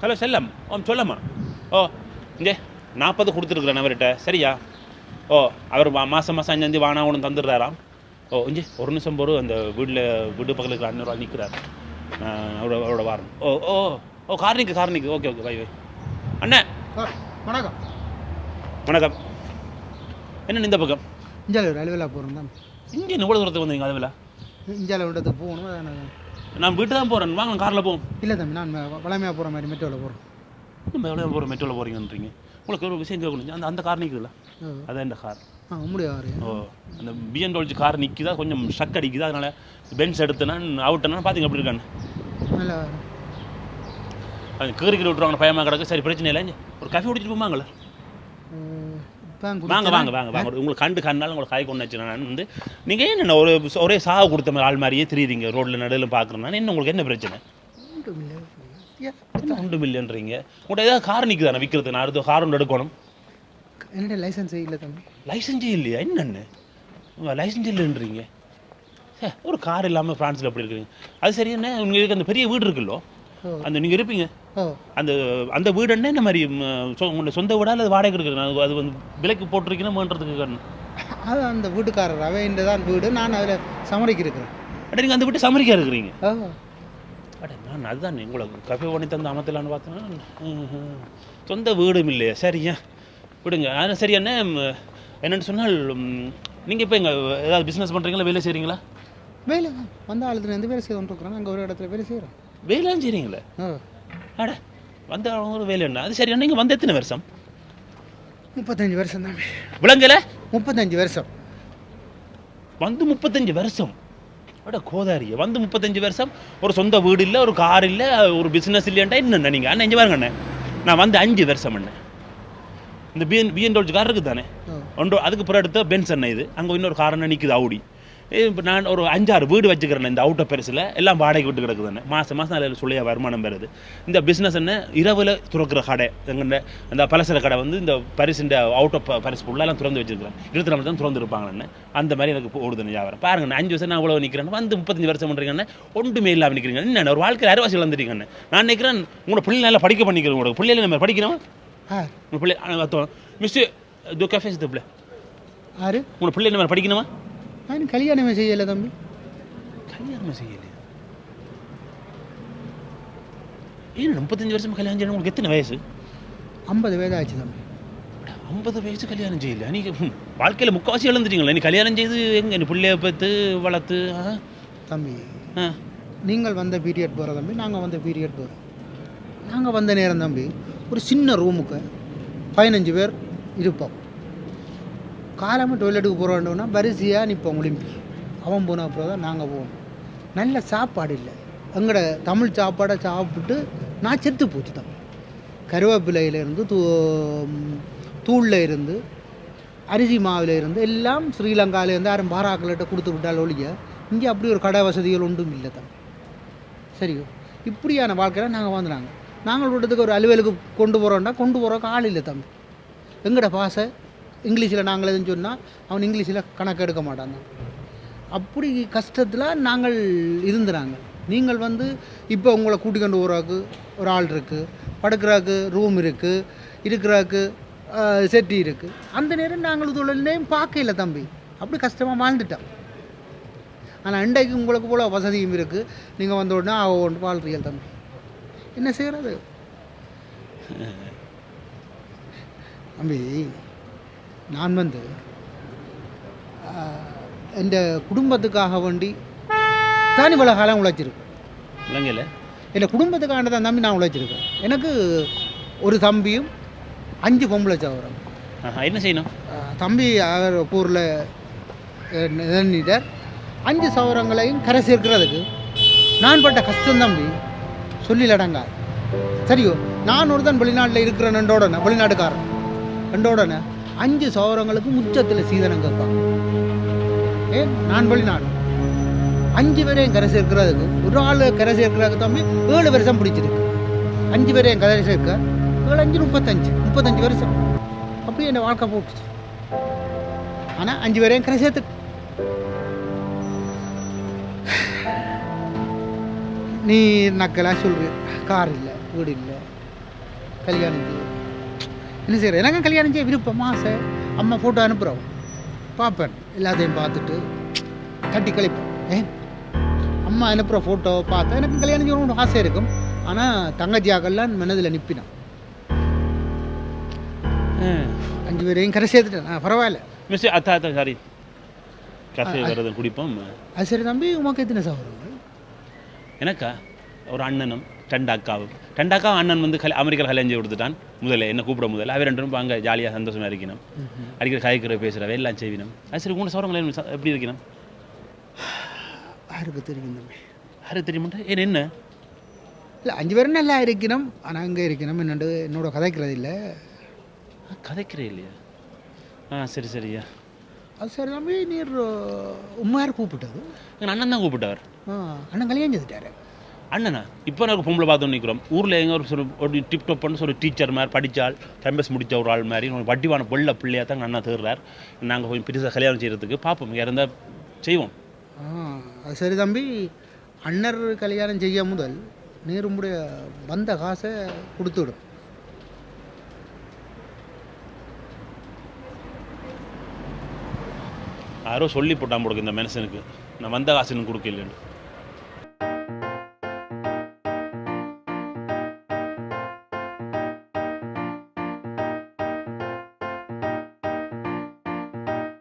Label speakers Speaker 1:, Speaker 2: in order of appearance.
Speaker 1: Hello செல்லம். ஓ சொல்லம்மா. ஓ இங்கே நாற்பது கொடுத்துருக்குறேன் அவர்கிட்ட. சரியா? ஓ அவர் மா- மாசம் மாதம் அஞ்சாந்தி வானா ஒன்று தந்துடுறாராம். ஓ இங்கே ஒரு நிமிஷம் போரு அந்த வீட்டில் வீடு பக்கத்தில் இருக்கிற அண்ணூறுவா நிற்கிறார். அவரோட அவரோட வாரம். ஓ ஓ ஓ கார் நிற்கு கார் நிற்கு ஓகே ஓகே பை பை. அண்ணே.
Speaker 2: வணக்கம்.
Speaker 1: வணக்கம். என்ன இந்த பக்கம்?
Speaker 2: இஞ்சால ஒரு அலுவலாக போகிறோம் தான்.
Speaker 1: இங்கே இவ்வளோ தூரத்துக்கு வந்தீங்க அதுவில்
Speaker 2: இஞ்சால விடத்துக்கு போகணும்
Speaker 1: நான் வீட்டு தான் போகிறேன் வாங்க காரில் போவோம்.
Speaker 2: இல்லை தம்பி நான் பழமையாக போகிற மாதிரி மெட்ரோவில் போகிறோம்
Speaker 1: நம்ம எவ்வளோ போகிற மெட்ரோவில் போகிறீங்கன்றீங்க உங்களுக்கு ஒரு விஷயம் கேட்கணும். அந்த அந்த கார் நிற்குதுல்ல அதான் இந்த கார்
Speaker 2: ஆ முடியாது
Speaker 1: ஓ அந்த பிஎன்டபிள்யூ கார் நிற்கிதா கொஞ்சம் ஷக் அடிக்குது? அதனால பென்ஸ் எடுத்தேன்னா அவுட்டேன்னா பார்த்தீங்க எப்படி இருக்கான்னு.
Speaker 2: நல்லா.
Speaker 1: கீறிக்கிட்டு விட்ருவாங்க பயமாக கிடக்கு. சரி பிரச்சனை இல்லை ஒரு காஃபி குடிச்சிட்டு போமாங்களே? வாங்க வாங்க வாங்க வாங்க. உங்களுக்கு கண்டு கண்ணாலும் உங்களுக்கு காய் கொண்டு வச்சு நான் வந்து நீங்கள் என்ன ஒரு ஒரே சாவு கொடுத்த மாதிரி ஆள் மாதிரியே தெரியுறீங்க? ரோட்டில் நடுவில் பார்க்குறேன்னா என்ன உங்களுக்கு என்ன பிரச்சனை? என்ன உண்டு மில்லுன்றீங்க உங்கள்கிட்ட ஏதாவது கார் நிற்குதானே விற்கிறது நான் அடுத்த கார் ஒன்று எடுக்கணும்.
Speaker 2: என்னோட லைசன்ஸே இல்லை தம்பி.
Speaker 1: லைசன்ஸே இல்லையா? என்னென்னு? லைசன்ஸ் இல்லைன்றீங்க. ஒரு கார் இல்லாமல் ஃப்ரான்ஸில் எப்படி இருக்கிறீங்க அது சரி என்ன? உங்களுக்கு அந்த பெரிய வீடு இருக்குல்லோ. அந்த நீங்கள் இருப்பீங்க. அந்த அந்த வீடு என்ன மாதிரி உங்களோட சொந்த வீடா அல்லது வாடகை எடுக்கிறேன் அது அது வந்து விலைக்கு போட்டிருக்கீங்கன்னா காரணம்?
Speaker 2: அது அந்த வீட்டுக்காரர் அவன் தான் வீடு நான் அதில் சமரிக்கு இருக்கிறேன்.
Speaker 1: அட நீங்கள் அந்த வீட்டு சமரிக்கா இருக்கிறீங்க. அட நான் அதுதான் உங்களுக்கு கஃபே பண்ணி தந்து அமத்தலான்னு பார்த்தேன்னா. சொந்த வீடும் இல்லையா? சரியா. விடுங்க. ஆனால் சரி என்ன என்னன்னு சொன்னால் நீங்கள் இப்போ எங்கே ஏதாவது பிஸ்னஸ் பண்ணுறீங்களா வேலை செய்கிறீங்களா
Speaker 2: வேலை வந்த ஆளுத்துல எந்த வேலை செய்து கொண்டிருக்கிறோம் அங்கே ஒரு இடத்துல வேலை செய்கிறோம் ஓ
Speaker 1: அட வந்த ஒரு வேலை என்ன? அது சரி நீங்கள் வந்து எத்தனை வருஷம்?
Speaker 2: முப்பத்தஞ்சு வருஷம் தம்பி
Speaker 1: விளங்கல
Speaker 2: முப்பத்தஞ்சு வருஷம்.
Speaker 1: வந்து முப்பத்தஞ்சு வருஷம்? அட கோதாரிய வந்து முப்பத்தஞ்சு வருஷம்? ஒரு சொந்த வீடு இல்லை ஒரு கார் இல்லை ஒரு பிஸ்னஸ் இல்லையாண்டா என்னண்ணா நீங்கள் அண்ணன் இங்கே பாருங்க அண்ணே. நான் வந்து அஞ்சு வருஷம் அண்ணே. இந்த பிஎன் பிஎன்டோல்ஜ் கார் இருக்குது தானே ஒன்று அதுக்கு பிறகு அடுத்த பென்ஸ் அண்ணன் இது. அங்கே இன்னொரு கார் நிற்குது ஆவுடி இப்போ நான் ஒரு அஞ்சாறு வீடு வச்சுக்கிறேன் இந்த அவுட்டர் பெருசில் எல்லாம் வாடகை விட்டு கிடக்குதுண்ணே மாதம் மாதம் அதில் சொல்லிய வருமானம் வருது. இந்த பிஸ்னஸ் என்ன? இரவில் துறக்கிற கடை. எங்கண்ட அந்த பலசர கடை வந்து இந்த பரிசுண்ட அவுட்டர் பரிசு ஃபுல்லாக திறந்து வச்சிருக்கிறேன். இருபத்தி நாலு தான் திறந்து இருப்பாங்கண்ணே அந்த மாதிரி எனக்கு ஓடுதுண்ணே வியாபாரம். பாருங்கண்ணே அஞ்சு வருஷம் நான் இவ்வளோ நிற்கிறேன் வந்து முப்பத்தஞ்சு வருஷம் பண்ணுறீங்கண்ணே ஒன்றுமே இல்லாமல் நிற்கிறீங்க என்ன ஒரு வாழ்க்கையில் அரைவாசி இழந்துட்டீங்கண்ணே நான் நினைக்கிறேன் உங்களோட பிள்ளை நல்லா படிக்க பண்ணிக்கிறேன் உங்களுக்கு. பிள்ளைல நம்ம படிக்கிறோம் உங்கள் பிள்ளை மிஸ்ஸு தோ கேஃபேஸ் பிள்ளை.
Speaker 2: ஆறு
Speaker 1: உங்களோட பிள்ளை என்ன படிக்கணுமா?
Speaker 2: நான் கல்யாணமே செய்யலை தம்பி
Speaker 1: கல்யாணம் செய்யலையா ஏன் முப்பத்தஞ்சு வருஷம் கல்யாணம் செய்யணும் உங்களுக்கு எத்தனை வயசு
Speaker 2: ஐம்பது வயது ஆச்சு தம்பி
Speaker 1: ஐம்பது வயசு கல்யாணம் செய்யல நீங்கள் வாழ்க்கையில் முக்கால்வாசி இழந்துட்டீங்களா நீ கல்யாணம் செய்து எங்கே நீ பிள்ளைய பார்த்து வளர்த்து?
Speaker 2: தம்பி நீங்கள் வந்த பீரியட் போகிற தம்பி நாங்கள் வந்த பீரியட் போகிறோம் நாங்கள் வந்த நேரம் தம்பி ஒரு சின்ன ரூமுக்கு பதினஞ்சு பேர் இருப்போம் காலமாக டொய்லெட்டுக்கு போகிறோன்னா வரிசையாக நிற்போம் ஒளிம்பி அவன் போன அப்புறம் தான் நாங்கள் போவோம். நல்ல சாப்பாடு இல்லை. எங்களோட தமிழ் சாப்பாடை சாப்பிட்டு நான் செத்து போச்சு தம்பி கருவேப்பிலையிலேருந்து தூ தூளில் இருந்து அரிசி மாவில் இருந்து எல்லாம் ஸ்ரீலங்காவிலேருந்து யாரும் பாராக்கள்கிட்ட கொடுத்து விட்டால் ஒழிய இங்கே அப்படி ஒரு கடை வசதிகள் ஒன்றும் இல்லை தம்பி சரியோ? இப்படியான வாழ்க்கையில் நாங்கள் வாழ்ந்துனாங்க. நாங்கள் விட்டதுக்கு ஒரு அலுவலுக்கு கொண்டு போகிறோன்னா கொண்டு போகிறோக்கு ஆள் இல்லை தம்பி. எங்கட பாசை? இங்கிலீஷில் நாங்கள் எதுவும் சொன்னால் அவன் இங்கிலீஷில் கணக்கு எடுக்க மாட்டான் தான். அப்படி கஷ்டத்தில் நாங்கள் இருந்துறாங்க. நீங்கள் வந்து இப்போ உங்களை கூட்டி கொண்டு போகிறாக்கு ஒரு ஆள் இருக்குது படுக்கிறாக்கு ரூம் இருக்குது இருக்கிறாக்கு செட்டி இருக்குது அந்த நேரம் நாங்கள் தொழிலையும் பார்க்க இல்லை தம்பி. அப்படி கஷ்டமாக வாழ்ந்துட்டோம். ஆனால் இன்றைக்கு உங்களுக்கு போல வசதியும் இருக்குது நீங்கள் வந்த உடனே அவ ஒன்று வாழ்றீங்க தம்பி. என்ன செய்கிறது தம்பி நான் வந்து என் குடும்பத்துக்காக வேண்டி தான் இவ்வளோ காலம் உழைச்சிருக்கேன்.
Speaker 1: விளங்கல
Speaker 2: என் குடும்பத்துக்காக தான் தம்பி நான் உழைச்சிருக்கேன். எனக்கு ஒரு தம்பியும் அஞ்சு பொம்பளை சவரம்
Speaker 1: என்ன செய்யணும்?
Speaker 2: தம்பி அவர் ஊரில் நிதனிட்டார் அஞ்சு சவரங்களையும் கரை சேர்க்கிறதுக்கு நான் பட்ட கஷ்டம் தம்பி சொல்லிலடங்கா சரியோ நான் ஒரு தான் வெளிநாட்டில் இருக்கிறேன் ரெண்டோடனே வெளிநாட்டுக்காரன். ரெண்டோடனே அஞ்சு சோரங்களுக்கும் உச்சத்தில் சீதனம் கேட்பாங்க. ஏன் நான் வெளிநாடு. அஞ்சு பேரையும் கரை சேர்க்கிறதுக்கு ஒரு ஆள் கரை சேர்க்கிறதுக்கு தம்பி ஏழு வருஷம் பிடிச்சிருக்கு. அஞ்சு பேரையும் கரை சேர்க்க ஏழு அஞ்சு முப்பத்தஞ்சு முப்பத்தஞ்சு வருஷம். அப்படியே என்னை வாழ்க்கை போட்டுச்சு. ஆனால் அஞ்சு பேரையும் கரை சேர்த்து. நீ நக்கலாக சொல்கிற கார் இல்லை வீடு இல்லை கல்யாணம் இல்லை. என்ன செய்யற எனக்கும் கல்யாணம் செய்ய விருப்பம் ஆசை அம்மா ஃபோட்டோ அனுப்புகிறோம் பார்ப்பேன். எல்லாத்தையும் பார்த்துட்டு தட்டி கழிப்பேன் ஏன் அம்மா அனுப்புகிற ஃபோட்டோ பார்த்தா எனக்கு கல்யாணம் செய்யணும்னு ஆசை இருக்கும். ஆனால் தங்கச்சியாக்கெல்லாம் மனதில் நிப்பினான். அஞ்சு பேரையும் கரை சேர்த்துட்டேன். பரவாயில்ல.
Speaker 1: மிஸ் அத்தா அத்தா சாரி கஃபே வரது குடிப்போம்.
Speaker 2: அது சரி தம்பி உமக்கு எத்தனை சகோதரங்கள்
Speaker 1: எனக்கா? ஒரு அண்ணனும் ரெண்டு அக்காவும் அண்ணன் வந்து கல் அமெரிக்காவில் கல்யாணம் செய்து கொடுத்துட்டான். முதல்ல என்ன கூப்பிட முதல்ல? அவ ரெண்டு பேரும் அங்கே ஜாலியாக சந்தோஷமாக இருக்கணும். அடிக்கிற காய்க்கிற பேசுகிற எல்லாம் செய்வினம் அது சரி உங்களை சவரங்கள் எப்படி இருக்கணும்?
Speaker 2: யாருக்கு தெரியும் தம்பி?
Speaker 1: யாரு தெரியுமாட்டா ஏன் என்ன?
Speaker 2: இல்லை அஞ்சு பேரும் நல்லா இருக்கணும். ஆனால் அங்கே இருக்கணும். என்னண்டு என்னோட கதைக்கிறது இல்லை.
Speaker 1: கதைக்கிறே இல்லையா? ஆ சரி சரியா
Speaker 2: அது சரி தம்பி நீர் உண்மையார் கூப்பிட்டது.
Speaker 1: எங்கள் அண்ணன் தான் கூப்பிட்டார்
Speaker 2: ஆ அண்ணன் கல்யாணம் செய்துட்டாரு.
Speaker 1: அண்ணனா இப்போ நான் ஒரு பொம்பளை பார்த்து நிற்கிறோம் ஊரில் எங்கே ஒரு சொல் ஒரு டிப் டாப்னு ஒரு டீச்சர் மாதிரி படித்தாள் கேம்பஸ் முடித்த ஒரு ஆள் மாதிரி ஒரு வட்டிவான வெள்ள பிள்ளையாக தான் அண்ணா தேடுறார். நாங்கள் கொஞ்சம் பெருசாக கல்யாணம் செய்கிறதுக்கு பார்ப்போம் இருந்தால் செய்வோம்.
Speaker 2: சரி தம்பி. அண்ணர் கல்யாணம் செய்ய முதல் நீர் உம்முடைய வந்த காசை கொடுத்துவிடும்.
Speaker 1: யாரோ சொல்லி போட்டான் போடுங்க இந்த மனுஷனுக்கு. நான் வந்த காசுன்னு கொடுக்கலன்னு.